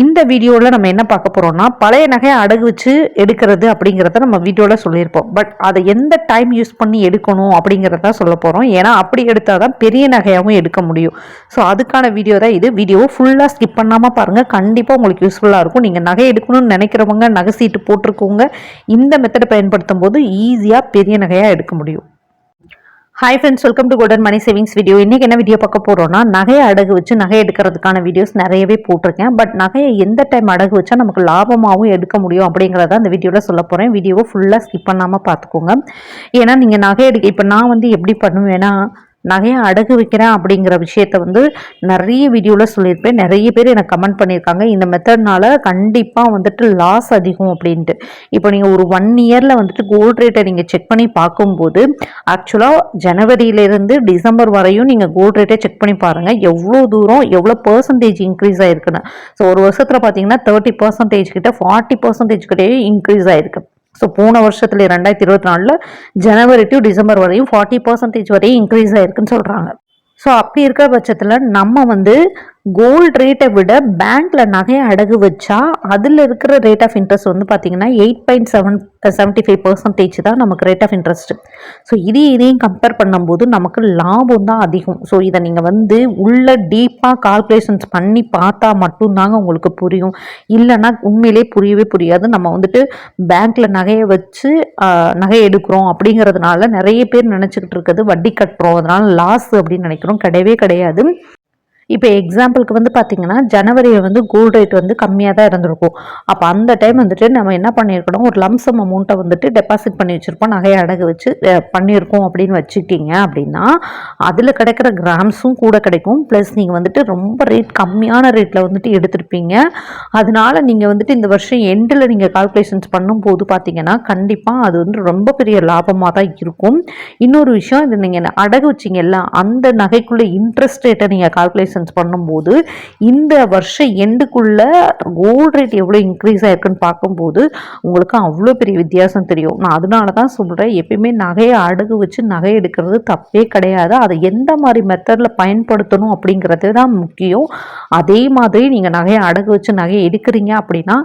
இந்த வீடியோவில் நம்ம என்ன பார்க்க போகிறோம்னா பழைய நகையை அடகு வச்சு எடுக்கிறது அப்படிங்கிறத நம்ம வீடியோவில் சொல்லியிருப்போம். பட் அதை எந்த டைம் யூஸ் பண்ணி எடுக்கணும் அப்படிங்கிறத சொல்ல போகிறோம் ஏன்னா அப்படி எடுத்தால் தான் பெரிய நகையாகவும் எடுக்க முடியும். ஸோ அதுக்கான வீடியோ தான் இது. வீடியோவை ஃபுல்லாக ஸ்கிப் பண்ணாமல் பாருங்கள் கண்டிப்பாக உங்களுக்கு யூஸ்ஃபுல்லாக இருக்கும். நீங்கள் நகை எடுக்கணும்னு நினைக்கிறவங்க நகை சீட்டு போட்டிருக்கவங்க இந்த மெத்தடை பயன்படுத்தும் போது ஈஸியாக பெரிய நகையாக எடுக்க முடியும். Hi friends welcome to golden money savings video இன்றைக்கி என்ன வீடியோ பார்க்க போகிறோம்னா நகையை அடகு வச்சு நகை எடுக்கிறதுக்கான வீடியோஸ் நிறையவே போட்டிருக்கேன். பட் நகையை எந்த டைம் அடகு வச்சா நமக்கு லாபமாகவும் எடுக்க முடியும் அப்படிங்கிறத அந்த வீடியோவில் சொல்ல போகிறேன் வீடியோவை ஃபுல்லாக ஸ்கிப் பண்ணாமல் பார்த்துக்கோங்க. ஏன்னா நீங்கள் நகை எடுக்க இப்போ நான் வந்து எப்படி பண்ணுவேன்னா நகையை அடகு வைக்கிறேன் அப்படிங்கிற விஷயத்த வந்து நிறைய வீடியோவில் சொல்லியிருப்பேன். நிறைய பேர் எனக்கு கமெண்ட் பண்ணியிருக்காங்க. இந்த மெத்தட்னால கண்டிப்பாக வந்துட்டு லாஸ் அதிகம் அப்படின்ட்டு. இப்போ நீங்கள் ஒரு ஒன் இயரில் வந்துட்டு கோல்ட் ரேட்டை நீங்கள் செக் பண்ணி பார்க்கும்போது ஆக்சுவலாக ஜனவரியிலேருந்து டிசம்பர் வரையும் நீங்கள் கோல்ட் ரேட்டை செக் பண்ணி பாருங்கள் எவ்வளோ தூரம் எவ்வளோ பர்சன்டேஜ் இன்க்ரீஸ் ஆகிருக்குன்னு ஸோ ஒரு வருஷத்தில் பார்த்தீங்கன்னா தேர்ட்டி பர்சன்டேஜ் கிட்ட ஃபார்ட்டி பர்சன்டேஜ் கிட்டே இன்க்ரீஸ் ஆகிருக்கு ஸோ போன வருஷத்துல ரெண்டாயிரத்தி இருபத்தி நாலில் ஜனவரி டு டிசம்பர் வரையும் ஃபார்ட்டி பர்சன்டேஜ் வரையும் இன்க்ரீஸ் ஆயிருக்குன்னு சொல்கிறாங்க ஸோ அப்படி இருக்கிற பட்சத்தில் நம்ம வந்து கோல்டு ரேட்டை விட பேங்க்கில் நகையை அடகு வச்சா அதில் இருக்கிற ரேட் ஆஃப் இன்ட்ரெஸ்ட் வந்து பார்த்தீங்கன்னா eight point seven seventy five percentage தான் நமக்கு ரேட் ஆஃப் இன்ட்ரெஸ்ட் ஸோ இதையும் இதையும் கம்பேர் பண்ணும்போது நமக்கு லாபம் தான் அதிகம். ஸோ இதை நீங்கள் வந்து உள்ள டீப்பாக கால்குலேஷன்ஸ் பண்ணி பார்த்தா மட்டும்தாங்க உங்களுக்கு புரியும். இல்லைன்னா உண்மையிலே புரியவே புரியாது. நம்ம வந்துட்டு பேங்க்கில் நகையை வச்சு நகை எடுக்கிறோம் அப்படிங்கிறதுனால நிறைய பேர் நினச்சிக்கிட்டு இருக்கிறது வட்டி கட்டுறோம். அதனால் லாஸ் அப்படின்னு நினைக்கிறோம். கிடையவே கிடையாது. இப்போ எக்ஸாம்பிளுக்கு வந்து பார்த்தீங்கன்னா ஜனவரியில் வந்து கோல்டு ரேட் வந்து கம்மியாக தான் இருந்திருக்கும். அப்போ அந்த டைம் வந்துட்டு நம்ம என்ன பண்ணியிருக்கணும்? ஒரு லம்சம் அமௌண்ட்டை வந்துட்டு டெபாசிட் பண்ணி வச்சுருப்போம். நகையை அடகு வச்சு பண்ணியிருக்கோம் அப்படின்னு வச்சுக்கிட்டீங்க அப்படின்னா அதில் கிடைக்கிற கிராம்ஸும் கூட கிடைக்கும். ப்ளஸ் நீங்கள் வந்துட்டு ரொம்ப ரேட் கம்மியான ரேட்டில் வந்துட்டு எடுத்திருப்பீங்க. அதனால நீங்கள் வந்துட்டு இந்த வருஷம் எண்டில் நீங்கள் கால்குலேஷன்ஸ் பண்ணும்போது பார்த்தீங்கன்னா கண்டிப்பாக அது வந்து ரொம்ப பெரிய லாபமாக தான் இருக்கும். இன்னொரு விஷயம் இது நீங்கள் அடகு வச்சிங்கல்ல அந்த நகைக்குள்ளே இன்ட்ரெஸ்ட் ரேட்டை நீங்கள் கால்குலேஷன் கால்குலேஷன்ஸ் பண்ணும்போது இந்த வருஷம் எண்டுக்குள்ள கோல்டு ரேட் எவ்வளோ இன்க்ரீஸ் ஆயிருக்குன்னு பார்க்கும்போது உங்களுக்கு அவ்வளோ பெரிய வித்தியாசம் தெரியும். நான் அதனால தான் சொல்கிறேன் எப்பயுமே நகையை அடகு வச்சு நகை எடுக்கிறது தப்பே கிடையாது. அதை எந்த மாதிரி மெத்தடில் பயன்படுத்தணும் அப்படிங்கிறது தான் முக்கியம். அதே மாதிரி நீங்கள் நகையை அடகு வச்சு நகையை எடுக்கிறீங்க அப்படின்னா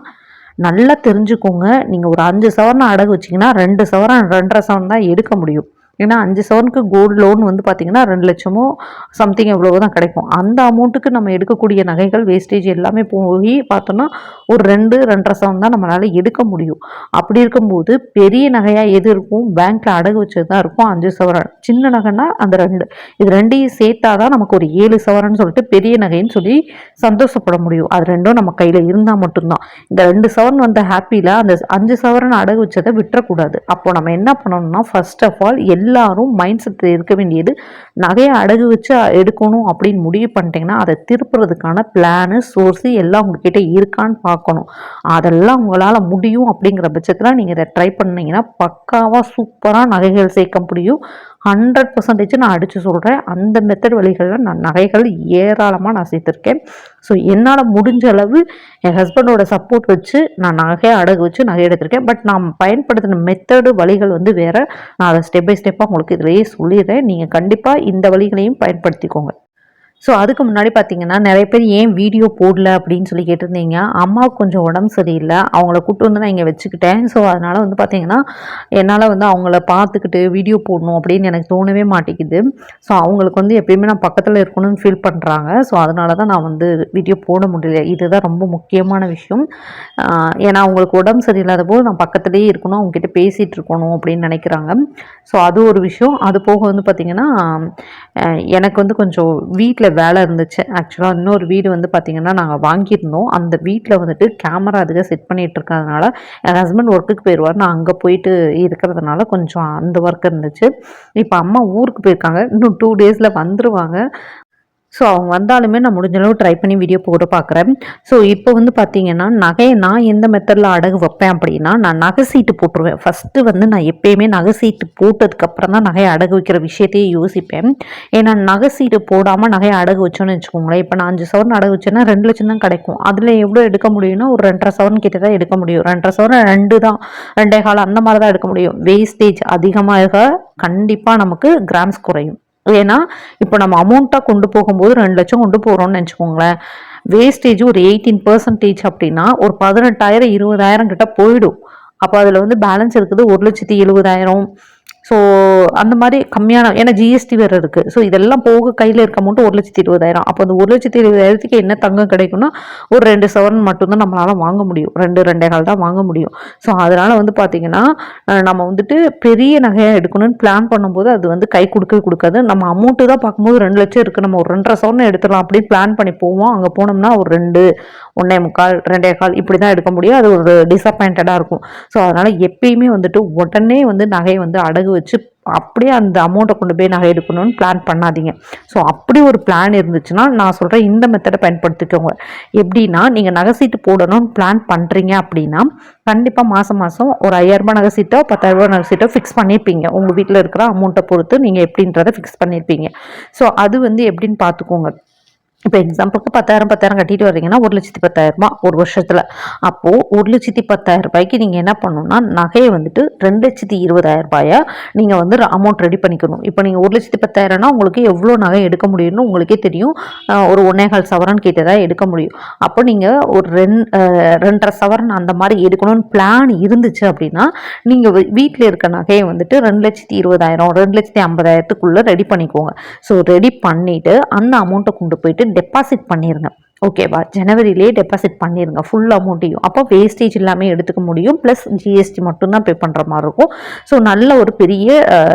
நல்லா தெரிஞ்சுக்கோங்க. நீங்கள் ஒரு அஞ்சு சவரனை அடகு வச்சிங்கன்னா ரெண்டு சவரன் ரெண்டரை சவரன் தான் எடுக்க முடியும். ஏன்னா அஞ்சு சவரனுக்கு கோல்டு லோன் வந்து பார்த்திங்கன்னா ரெண்டு லட்சமோ சம்திங் எவ்வளவோ தான் கிடைக்கும். அந்த அமௌண்ட்டுக்கு நம்ம எடுக்கக்கூடிய நகைகள் வேஸ்டேஜ் எல்லாமே போய் பார்த்தோன்னா ஒரு ரெண்டு ரெண்டரை சவரன் தான் நம்மளால் எடுக்க முடியும். அப்படி இருக்கும்போது பெரிய நகையாக எது இருக்கும்? பேங்க்கில் அடகு வச்சது தான் இருக்கும். அஞ்சு சவரன் சின்ன நகைன்னா அந்த ரெண்டு. இது ரெண்டையும் சேர்த்தா தான் நமக்கு ஒரு ஏழு சவரன் சொல்லிட்டு பெரிய நகைன்னு சொல்லி சந்தோஷப்பட முடியும். அது ரெண்டும் நம்ம கையில் இருந்தால் மட்டும்தான். இந்த ரெண்டு சவரன் வந்த ஹாப்பியில் அந்த அஞ்சு சவரன் அடகு வச்சதை விட்டுறக்கூடாது. அப்போ நம்ம என்ன பண்ணணும்னா ஃபர்ஸ்ட் ஆஃப் ஆல் எல்லாரும் மைண்ட் செட் இருக்க வேண்டியது நகையை அடகு வச்சு எடுக்கணும் அப்படின்னு முடிவு பண்ணிட்டீங்கன்னா அதை திருப்புறதுக்கான பிளானு சோர்ஸு எல்லாம் உங்ககிட்ட இருக்கான்னு பார்க்கணும். அதெல்லாம் உங்களால் முடியும் அப்படிங்கிற பட்சத்தில் நீங்கள் இதை ட்ரை பண்ணிங்கன்னா பக்காவாக சூப்பராக நகைகள் சேர்க்க முடியும். ஹண்ட்ரட் பர்சன்டேஜ் நான் அடித்து சொல்கிறேன் அந்த மெத்தட் வழிகளில் நான் நகைகள் ஏராளமாக நான் சேர்த்துருக்கேன். ஸோ என்னால் முடிஞ்ச அளவு என் ஹஸ்பண்டோட சப்போர்ட் வச்சு நான் நகையை அடகு வச்சு நகை எடுத்திருக்கேன். பட் நான் பயன்படுத்தின மெத்தடு வழிகள் வந்து வேறு. நான் அதை ஸ்டெப் பை ஸ்டெப்பாக உங்களுக்கு இதிலேயே சொல்லிடுறேன். நீங்கள் கண்டிப்பாக இந்த வழிகளையும் பயன்படுத்திக்கோங்க. ஸோ அதுக்கு முன்னாடி பார்த்தீங்கன்னா நிறைய பேர் ஏன் வீடியோ போடல அப்படின்னு சொல்லி கேட்டிருந்தீங்க. அம்மாவுக்கு கொஞ்சம் உடம்பு சரியில்லை. அவங்கள கூட்டு வந்து நான் இங்கே வச்சுக்கிட்டேன். ஸோ அதனால் வந்து பார்த்தீங்கன்னா என்னால் வந்து அவங்கள பார்த்துக்கிட்டு வீடியோ போடணும் அப்படின்னு எனக்கு தோணவே மாட்டேங்குது. ஸோ அவங்களுக்கு வந்து எப்பயுமே நான் பக்கத்தில் இருக்கணும்னு ஃபீல் பண்ணுறாங்க ஸோ அதனால தான் நான் வந்து வீடியோ போட முடியல. இதுதான் ரொம்ப முக்கியமான விஷயம். ஏன்னா அவங்களுக்கு உடம்பு சரியில்லாத போது நான் பக்கத்துலேயே இருக்கணும். அவங்ககிட்ட பேசிகிட்டு இருக்கணும் அப்படின்னு நினைக்கிறாங்க. ஸோ அது ஒரு விஷயம். அது போக வந்து பார்த்திங்கன்னா எனக்கு வந்து கொஞ்சம் வீட்டில் வேலை இருந்துச்சு. ஆக்சுவலாக இன்னொரு வீடு வந்து பார்த்திங்கன்னா நாங்கள் வாங்கியிருந்தோம். அந்த வீட்டில் வந்துட்டு கேமரா அதுக்கு செட் பண்ணிகிட்டு இருக்கிறதுனால என் ஹஸ்பண்ட் ஒர்க்குக்கு போயிடுவார் நான் அங்கே போயிட்டு இருக்கிறதுனால கொஞ்சம் அந்த ஒர்க் இருந்துச்சு. இப்போ அம்மா ஊருக்கு போயிருக்காங்க. இன்னும் டூ டேஸில் வந்துடுவாங்க ஸோ அவங்க வந்தாலுமே நான் முடிஞ்சளவு ட்ரை பண்ணி வீடியோ போட பார்க்குறேன் ஸோ இப்போ வந்து பார்த்தீங்கன்னா நகையை நான் எந்த மெத்தடில் அடகு வைப்பேன் அப்படின்னா நான் நகை சீட்டு போட்டுருவேன். ஃபஸ்ட்டு வந்து நான் எப்பயுமே நகை சீட்டு போட்டதுக்கப்புறம் தான் நகையை அடகு வைக்கிற விஷயத்தையே யோசிப்பேன். ஏன்னா நகை சீட்டு போடாமல் நகையை அடகு வச்சோன்னு வச்சுக்கோங்களேன். இப்போ நான் அஞ்சு சவரன் அடகு வச்சேன்னா ரெண்டு லட்சம் தான் கிடைக்கும். அதில் எவ்வளோ எடுக்க முடியும்னா ஒரு ரெண்டரை சவரன் கிட்ட தான் எடுக்க முடியும். ரெண்டரை சவரன் ரெண்டு தான். ரெண்டே காலம் அந்த மாதிரி தான் எடுக்க முடியும். வேஸ்டேஜ் அதிகமாக கண்டிப்பாக நமக்கு கிராம்ஸ் குறையும். ஏன்னா இப்போ நம்ம அமௌண்ட்டாக கொண்டு போகும்போது ரெண்டு லட்சம் கொண்டு போகிறோம்னு நினச்சிக்கோங்களேன். வேஸ்டேஜ் ஒரு எயிட்டீன் பர்சன்டேஜ் அப்படின்னா ஒரு பதினெட்டாயிரம் இருபதாயிரம் கிட்ட போயிடும். அப்போ அதில் வந்து பேலன்ஸ் இருக்குது ஒரு லட்சத்தி எழுபதாயிரம். ஸோ அந்த மாதிரி கம்மியான ஏன்னா ஜிஎஸ்டி வேறு இருக்குது ஸோ இதெல்லாம் போக கையில் இருக்க அமௌண்ட் ஒரு லட்சத்தி இருபதாயிரம். அப்போ அந்த ஒரு லட்சத்தி இருபதாயிரத்துக்கு என்ன தங்கம் கிடைக்கும்னா ஒரு ரெண்டு சவரன் மட்டும்தான் நம்மளால் வாங்க முடியும். ரெண்டு ரெண்டே கால் தான் வாங்க முடியும். ஸோ அதனால் வந்து பார்த்திங்கன்னா நம்ம வந்துட்டு பெரிய நகையாக எடுக்கணும்னு பிளான் பண்ணும்போது அது வந்து கை கொடுக்கவே கொடுக்காது. நம்ம அமௌண்ட்டு தான் பார்க்கும்போது ரெண்டு லட்சம் இருக்குது நம்ம ஒரு ரெண்டரை சவரன் எடுத்துடலாம் அப்படின்னு பிளான் பண்ணி போவோம். அங்கே போனோம்னா ஒரு ரெண்டு ஒன்றே முக்கால் ரெண்டே கால் இப்படி தான் எடுக்க முடியும். அது ஒரு டிசப்பாயிண்டடாக இருக்கும். ஸோ அதனால் எப்பயுமே வந்துட்டு உடனே வந்து நகையை வந்து அடகு வச்சு அப்படியே அந்த அமௌண்ட்டை கொண்டு போய் நகை எடுக்கணும்னு பிளான் பண்ணாதீங்க. ஸோ அப்படி ஒரு பிளான் இருந்துச்சுன்னா நான் சொல்கிறேன் இந்த மெத்தடை பயன்படுத்திக்கோங்க. எப்படின்னா நீங்கள் நகை சீட்டு போடணும்னு பிளான் பண்ணுறீங்க அப்படின்னா கண்டிப்பாக மாதம் மாதம் ஒரு ஐயாயிரரூபா நகை சீட்டோ பத்தாயிரரூபா நகை சீட்டோ ஃபிக்ஸ் பண்ணியிருப்பீங்க உங்கள் வீட்டில் இருக்கிற அமௌண்ட்டை பொறுத்து நீங்கள் எப்படின்றத ஃபிக்ஸ் பண்ணியிருப்பீங்க ஸோ அது வந்து எப்படின்னு பார்த்துக்கோங்க. இப்போ எக்ஸாம்பிளுக்கு பத்தாயிரம் பத்தாயிரம் கட்டிட்டு வர்றீங்கன்னா ஒரு லட்சத்தி பத்தாயிரரூபா ஒரு வருஷத்தில். அப்போது ஒரு லட்சத்தி பத்தாயிரம் ரூபாய்க்கு நீங்கள் என்ன பண்ணணும்னா நகையை வந்துட்டு ரெண்டு லட்சத்தி இருபதாயிரம் ரூபாயா நீங்கள் வந்து அமௌண்ட் ரெடி பண்ணிக்கணும். இப்போ நீங்கள் ஒரு லட்சத்தி பத்தாயிரம்னா உங்களுக்கு எவ்வளோ நகை எடுக்க முடியும்னு உங்களுக்கே தெரியும். ஒரு ஒன்னேகால் சவரன் கிட்ட தான் எடுக்க முடியும். அப்போ நீங்கள் ஒரு ரெண் ரெண்டரை சவரன் அந்த மாதிரி எடுக்கணும்னு பிளான் இருந்துச்சு அப்படின்னா நீங்கள் வீட்டில் இருக்க நகையை வந்துட்டு ரெண்டு லட்சத்தி இருபதாயிரம் ரெண்டு லட்சத்தி ஐம்பதாயிரத்துக்குள்ளே ரெடி பண்ணிக்கோங்க. ஸோ ரெடி பண்ணிவிட்டு அந்த அமௌண்ட்டை கொண்டு போயிட்டு டெபாசிட் பண்ணிடுங்க ஓகேவா? ஜனவரியிலே டெபாசிட் பண்ணிடுங்க ஃபுல் அமௌண்ட்டையும் அப்போ வேஸ்டேஜ் எல்லாமே எடுத்துக்க முடியும். ப்ளஸ் ஜிஎஸ்டி மட்டும்தான் பே பண்ணுற மாதிரி இருக்கும். ஸோ நல்ல ஒரு பெரிய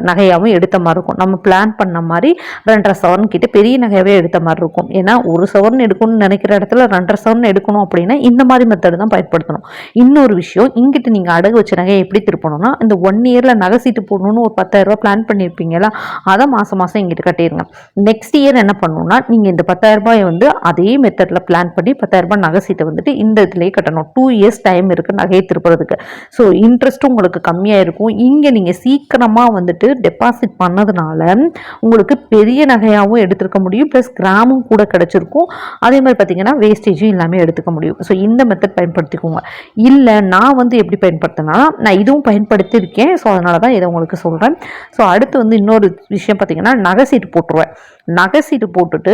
நகையாகவும் எடுத்த மாதிரி இருக்கும். நம்ம பிளான் பண்ண மாதிரி ரெண்டரை சவரன் கிட்ட பெரிய நகையாகவே எடுத்த மாதிரி இருக்கும். ஏன்னா ஒரு சவரன் எடுக்கணும்னு நினைக்கிற இடத்துல ரெண்டரை சவரன் எடுக்கணும் அப்படின்னா இந்த மாதிரி மெத்தடு தான் பயன்படுத்தணும். இன்னொரு விஷயம் இங்கிட்டு நீங்கள் அடகு வச்ச நகையை எப்படி திருப்பணும்னா இந்த ஒன் இயரில் நகை சீட்டு போடணும்னு ஒரு பத்தாயிரரூபா பிளான் பண்ணியிருப்பீங்களா அதை மாதம் மாதம் இங்கிட்டு கட்டிடுங்க நெக்ஸ்ட் இயர் என்ன பண்ணணும்னா நீங்கள் இந்த பத்தாயிரரூபாயை வந்து அதே மெத்தட் இடத்துல பிளான் பண்ணி பத்தாயிரம் நகை சீட்டை வந்துட்டு இந்த இதுலேயே கட்டணும். டூ இயர்ஸ் டைம் இருக்குது நகையை திருப்புறதுக்கு. ஸோ இன்ட்ரெஸ்ட்டும் உங்களுக்கு கம்மியாக இருக்கும். இங்கே நீங்கள் சீக்கிரமாக வந்துட்டு டெபாசிட் பண்ணதுனால உங்களுக்கு பெரிய நகையாகவும் எடுத்துருக்க முடியும். ப்ளஸ் கிராமும் கூட கிடச்சிருக்கும். அதே மாதிரி பார்த்தீங்கன்னா வேஸ்டேஜும் எல்லாமே எடுத்துக்க முடியும். ஸோ இந்த மெத்தட் பயன்படுத்திக்கோங்க. இல்லை நான் வந்து எப்படி பயன்படுத்தினா நான் இதுவும் பயன்படுத்தியிருக்கேன் ஸோ அதனால தான் இதை உங்களுக்கு சொல்கிறேன் ஸோ அடுத்து வந்து இன்னொரு விஷயம் பார்த்தீங்கன்னா நகை சீட்டு போட்டுருவேன். நகை சீட்டு போட்டுட்டு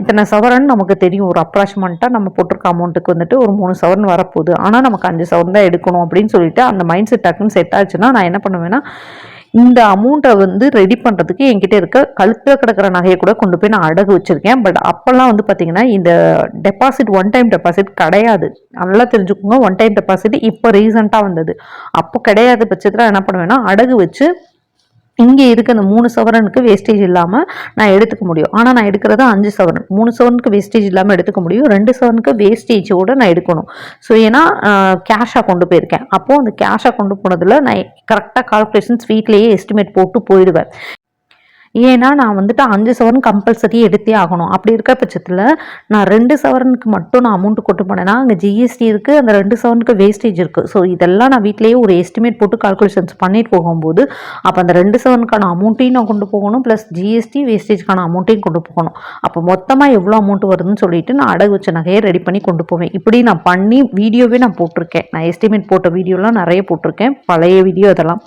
இத்தனை சவரன் நமக்கு தெரியும். ஒரு அப்ராச்மெண்ட்டாக நம்ம போட்டிருக்க அமௌண்ட்டுக்கு வந்துட்டு ஒரு மூணு சவரன் வரப்போகுது. ஆனால் நமக்கு அஞ்சு சவரன் தான் எடுக்கணும் அப்படின்னு சொல்லிட்டு அந்த மைண்ட் செட் டக்குன்னு செட் ஆச்சுன்னா நான் என்ன பண்ணுவேன்னா இந்த அமௌண்ட்டை வந்து ரெடி பண்ணுறதுக்கு என்கிட்ட இருக்க கழுத்தில் கிடக்கிற நகையை கூட கொண்டு போய் நான் அடகு வச்சுருக்கேன். பட் அப்போல்லாம் வந்து பார்த்தீங்கன்னா இந்த டெபாசிட் ஒன் டைம் டெபாசிட் கிடையாது. நல்லா தெரிஞ்சுக்கோங்க ஒன் டைம் டெபாசிட் இப்போ ரீசெண்டாக வந்தது. அப்போ கிடையாது பட்சத்தில் என்ன பண்ணுவேன்னா அடகு வச்சு இங்கே இருக்க அந்த மூணு சவரனுக்கு வேஸ்டேஜ் இல்லாமல் நான் எடுத்துக்க முடியும். ஆனால் நான் எடுக்கிறது அஞ்சு சவரன். மூணு சவரனுக்கு வேஸ்டேஜ் இல்லாமல் எடுத்துக்க முடியும். ரெண்டு சவரனுக்கு வேஸ்டேஜோடு நான் எடுக்கணும். ஸோ ஏன்னா கேஷாக கொண்டு போயிருக்கேன். அப்போது அந்த கேஷாக கொண்டு போனதில் நான் கரெக்டாக கால்குலேஷன்ஸ் வீட்லேயே எஸ்டிமேட் போட்டு போயிடுவேன். ஏன்னா நான் வந்துட்டு அஞ்சு சவரன் கம்பல்சரி எடுத்தே ஆகணும். அப்படி இருக்க பட்சத்தில் நான் ரெண்டு சவரனுக்கு மட்டும் நான் அமௌண்ட் கொண்டு போனேன்னா அங்கே ஜிஎஸ்டி இருக்குது அந்த ரெண்டு சவரனுக்கு வேஸ்டேஜ் இருக்குது ஸோ இதெல்லாம் நான் வீட்டிலேயே ஒரு எஸ்டிமேட் போட்டு கால்குலேஷன்ஸ் பண்ணிட்டு போகும்போது அப்போ அந்த ரெண்டு சவரனுக்கான அமௌண்ட்டையும் நான் கொண்டு போகணும் ப்ளஸ் ஜிஎஸ்டி வேஸ்டேஜ்க்கான அமௌண்ட்டையும் கொண்டு போகணும். அப்போ மொத்தமாக எவ்வளோ அமௌண்ட் வருதுன்னு சொல்லிட்டு நான் அடகு வச்ச நகையை ரெடி பண்ணி கொண்டு போவேன். இப்படி நான் பண்ணி வீடியோவே நான் போட்டிருக்கேன். நான் எஸ்டிமேட் போட்ட வீடியோலாம் நிறைய போட்டிருக்கேன். பழைய வீடியோ இதெல்லாம்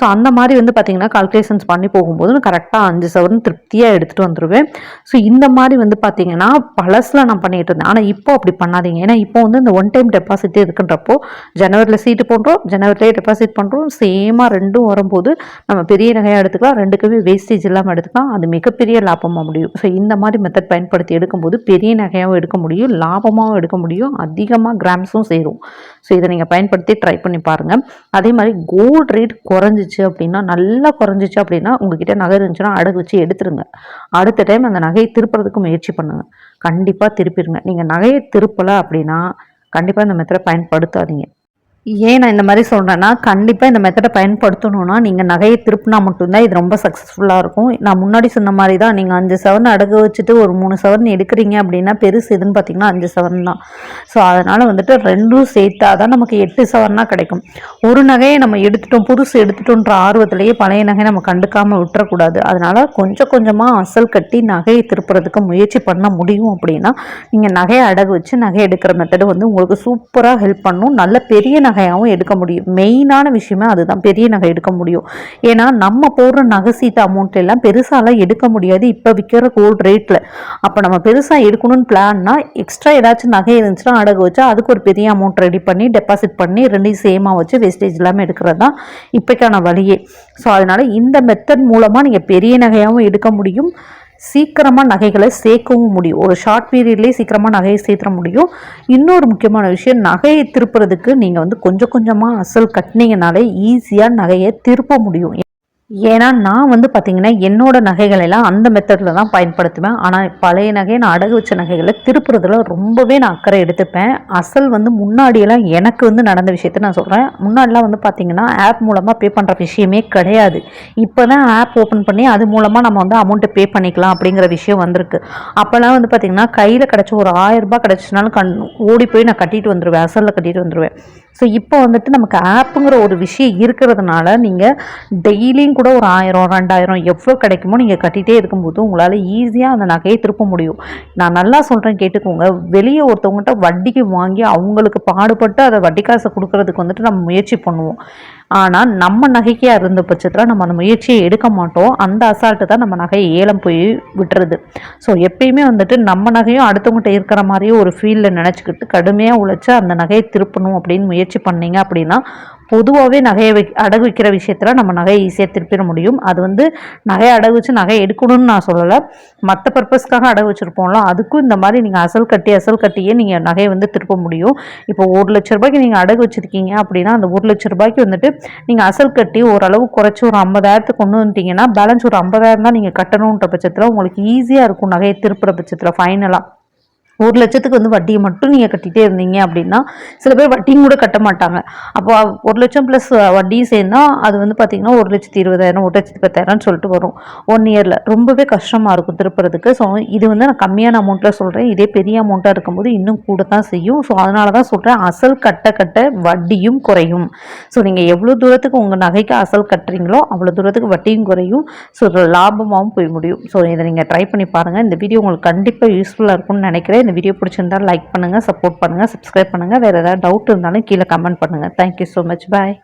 ஸோ அந்த மாதிரி வந்து பார்த்தீங்கன்னா கால்குலேஷன்ஸ் பண்ணி போகும்போது நான் கரெக்டாக அஞ்சு சவரன் திருப்தியாக எடுத்துகிட்டு வந்துடுவேன் ஸோ இந்த மாதிரி வந்து பார்த்தீங்கன்னா பழசில் நான் பண்ணிகிட்டு இருந்தேன். ஆனால் இப்போ அப்படி பண்ணாதீங்க. ஏன்னா இப்போ வந்து இந்த ஒன் டைம் டெபாசிட் இருக்குன்றப்போ ஜனவரியில் சீட்டு போடுறோம். ஜனவரிலே டெபாசிட் பண்ணுறோம் சேமாக ரெண்டும் வரும்போது நம்ம பெரிய நகையாக எடுத்துக்கலாம். ரெண்டுக்குமே வேஸ்டேஜ் இல்லாமல் எடுத்துக்கலாம். அது மிகப்பெரிய லாபமாக முடியும். ஸோ இந்த மாதிரி மெத்தட் பயன்படுத்தி எடுக்கும்போது பெரிய நகையாகவும் எடுக்க முடியும். லாபமாகவும் எடுக்க முடியும். அதிகமாக கிராம்ஸும் சேரும். ஸோ இதை நீங்கள் பயன்படுத்தி ட்ரை பண்ணி பாருங்கள் அதே மாதிரி கோல்டு ரேட் குறைஞ்சிச்சு அப்படின்னா நல்லா குறைஞ்சிச்சு அப்படின்னா உங்ககிட்ட நகை இருந்துச்சுன்னா அடகு வச்சு எடுத்துருங்க. அடுத்த டைம் அந்த நகையை திருப்புறதுக்கு முயற்சி பண்ணுங்க. கண்டிப்பாக திருப்பிடுங்க. நீங்கள் நகையை திருப்பலை அப்படின்னா கண்டிப்பாக இந்த மெத்தடை பயன்படுத்தாதீங்க. ஏன் நான் இந்த மாதிரி சொல்கிறேன்னா கண்டிப்பாக இந்த மெத்தடை பயன்படுத்தணும்னா நீங்கள் நகையை திருப்பினா மட்டும்தான் இது ரொம்ப சக்ஸஸ்ஃபுல்லாக இருக்கும். நான் முன்னாடி சொன்ன மாதிரி தான் நீங்கள் அஞ்சு சவரன் அடகு வச்சுட்டு ஒரு மூணு சவரன் எடுக்கிறீங்க அப்படின்னா பெருசு எதுன்னு பார்த்தீங்கன்னா அஞ்சு சவரன் தான். ஸோ அதனால் வந்துட்டு ரெண்டும் சேர்த்தா தான் நமக்கு எட்டு சவரனா கிடைக்கும். ஒரு நகையை நம்ம எடுத்துட்டோம் புதுசு எடுத்துட்டோன்ற ஆர்வத்திலேயே பழைய நகையை நம்ம கண்டுக்காமல் விட்டுறக்கூடாது. அதனால் கொஞ்சம் கொஞ்சமாக அசல் கட்டி நகையை திருப்புறதுக்கு முயற்சி பண்ண முடியும் அப்படின்னா நீங்கள் நகையை அடகு வச்சு நகை எடுக்கிற மெத்தடு வந்து உங்களுக்கு சூப்பராக ஹெல்ப் பண்ணும். நல்ல பெரிய நகை நகையாகவும் எடுக்க முடியும். மெயினான விஷயமே அதுதான். பெரிய நகை எடுக்க முடியும். ஏன்னா நம்ம போடுற நகை சீட்டு அமௌண்ட் எல்லாம் பெருசாலாம் எடுக்க முடியாது. இப்போ விற்கிற கோல்டு ரேட்டில் அப்போ நம்ம பெருசாக எடுக்கணும்னு பிளான்னா எக்ஸ்ட்ரா ஏதாச்சும் நகை இருந்துச்சுன்னா அடகு வச்சா அதுக்கு ஒரு பெரிய அமௌண்ட் ரெடி பண்ணி டெபாசிட் பண்ணி ரெண்டையும் சேமாக வச்சு வேஸ்டேஜ் இல்லாமல் எடுக்கிறது தான் இப்போக்கான வழியே. ஸோ அதனால் இந்த மெத்தட் மூலமாக நீங்கள் பெரிய நகையாகவும் எடுக்க முடியும். சீக்கிரமாக நகைகளை சேர்க்கவும் முடியும். ஒரு ஷார்ட் பீரியட்லேயே சீக்கிரமாக நகையை சேர்த்துற முடியும். இன்னொரு முக்கியமான விஷயம் நகையை திருப்புறதுக்கு நீங்கள் வந்து கொஞ்சம் கொஞ்சமாக அசல் கட்டினீங்கனாலே ஈஸியாக நகையை திருப்ப முடியும். ஏன்னா நான் வந்து பார்த்திங்கன்னா என்னோடய நகைகள் எல்லாம் அந்த மெத்தடில் தான் பயன்படுத்துவேன். ஆனால் பழைய நகையை நான் அடகு வச்ச நகைகளை திருப்புறதுல ரொம்பவே நான் அக்கறை எடுத்துப்பேன். அசல் வந்து முன்னாடியெல்லாம் எனக்கு வந்து நடந்த விஷயத்த நான் சொல்கிறேன் முன்னாடிலாம் வந்து பார்த்திங்கன்னா ஆப் மூலமாக பே பண்ணுற விஷயமே கிடையாது. இப்போ தான் ஆப் ஓப்பன் பண்ணி அது மூலமாக நம்ம வந்து அமௌண்ட்டு பே பண்ணிக்கலாம் அப்படிங்கிற விஷயம் வந்திருக்கு. அப்போல்லாம் வந்து பார்த்திங்கன்னா கையில் கிடச்ச ஒரு ஆயிரம் ரூபாய் கிடச்சினாலும் கண் ஓடி போய் நான் கட்டிட்டு வந்துடுவேன் அசலில் கட்டிட்டு வந்துடுவேன் ஸோ இப்போ வந்துட்டு நமக்கு ஆப்புங்கிற ஒரு விஷயம் இருக்கிறதுனால நீங்கள் டெய்லியும் கூட ஒரு ஆயிரம் ரெண்டாயிரம் எவ்வளோ கிடைக்குமோ நீங்கள் கட்டிகிட்டே இருக்கும்போது உங்களால் ஈஸியாக அந்த நகையை திருப்ப முடியும். நான் நல்லா சொல்கிறேன் கேட்டுக்கோங்க. வெளியே ஒருத்தவங்ககிட்ட வட்டிக்கு வாங்கி அவங்களுக்கு பாடுபட்டு அதை வட்டி காசை கொடுக்கறதுக்கு வந்துட்டு நம்ம முயற்சி பண்ணுவோம். ஆனால் நம்ம நகைக்கையாக இருந்த பட்சத்தில் நம்ம அந்த முயற்சியை எடுக்க மாட்டோம். அந்த அசால்ட்டு தான் நம்ம நகையை ஏலம் போய் விட்டுறது. ஸோ எப்பயுமே வந்துட்டு நம்ம நகையும் அடுத்தவங்ககிட்ட இருக்கிற மாதிரியே ஒரு ஃபீல்டில் நினச்சிக்கிட்டு கடுமையாக உழைச்சி அந்த நகையை திருப்பணும் அப்படின்னு முயற்சி பண்ணீங்க அப்படின்னா பொதுவாகவே நகையை வை அடகு வைக்கிற விஷயத்தில் நம்ம நகையை ஈஸியாக திருப்பிட முடியும். அது வந்து நகையை அடகு வச்சு நகை எடுக்கணும்னு நான் சொல்லலை. மற்ற பர்பஸ்க்காக அடகு வச்சுருப்போம்ல அதுக்கும் இந்த மாதிரி நீங்கள் அசல் கட்டி அசல் கட்டியே நீங்கள் நகையை வந்து திருப்ப முடியும். இப்போ ஒரு லட்ச ரூபாய்க்கு நீங்கள் அடகு வச்சுருக்கீங்க அப்படின்னா அந்த ஒரு லட்ச ரூபாய்க்கு வந்துட்டு நீங்கள் அசல் கட்டி ஓரளவு குறைச்சி ஒரு ஐம்பதாயிரத்துக்கு கொண்டு வந்துட்டீங்கன்னா பேலன்ஸ் ஒரு ஐம்பதாயிரம் தான் நீங்கள் கட்டணுன்ற பட்சத்தில் உங்களுக்கு ஈஸியாக இருக்கும் நகையை திருப்புற பட்சத்தில் ஃபைனலாக ஒரு லட்சத்துக்கு வந்து வட்டியை மட்டும் நீங்கள் கட்டிகிட்டே இருந்தீங்க அப்படின்னா சில பேர் வட்டியும் கூட கட்ட மாட்டாங்க. அப்போ ஒரு லட்சம் ப்ளஸ் வட்டியும் சேர்ந்தா அது வந்து பார்த்திங்கன்னா ஒரு லட்சத்தி இருபதாயிரம் ஒரு லட்சத்தி பத்தாயிரம்னு சொல்லிட்டு வரும். ஒன் இயரில் ரொம்பவே கஷ்டமாக இருக்கும் திருப்புறதுக்கு. ஸோ இது வந்து நான் கம்மியான அமௌண்ட்டில் சொல்கிறேன் இதே பெரிய அமௌண்ட்டாக இருக்கும்போது இன்னும் கூட தான் செய்யும். ஸோ அதனால தான் சொல்கிறேன் அசல் கட்ட கட்ட வட்டியும் குறையும். ஸோ நீங்கள் எவ்வளோ தூரத்துக்கு உங்கள் நகைக்கு அசல் கட்டுறீங்களோ அவ்வளோ தூரத்துக்கு வட்டியும் குறையும். ஸோ லாபமாகவும் போய் முடியும். ஸோ இதை நீங்கள் ட்ரை பண்ணி பாருங்கள் இந்த வீடியோ உங்களுக்கு கண்டிப்பாக யூஸ்ஃபுல்லாக இருக்கும்னு நினைக்கிறேன். இந்த வீடியோ பிடிச்சிருந்தால் லைக் பண்ணுங்கள் சப்போர்ட் பண்ணுங்கள் சப்ஸ்கிரைப் பண்ணுங்கள் வேறு ஏதாவது டவுட் இருந்தாலும் கீழே கமெண்ட் பண்ணுங்கள் தேங்க்யூ ஸோ மச் பாய்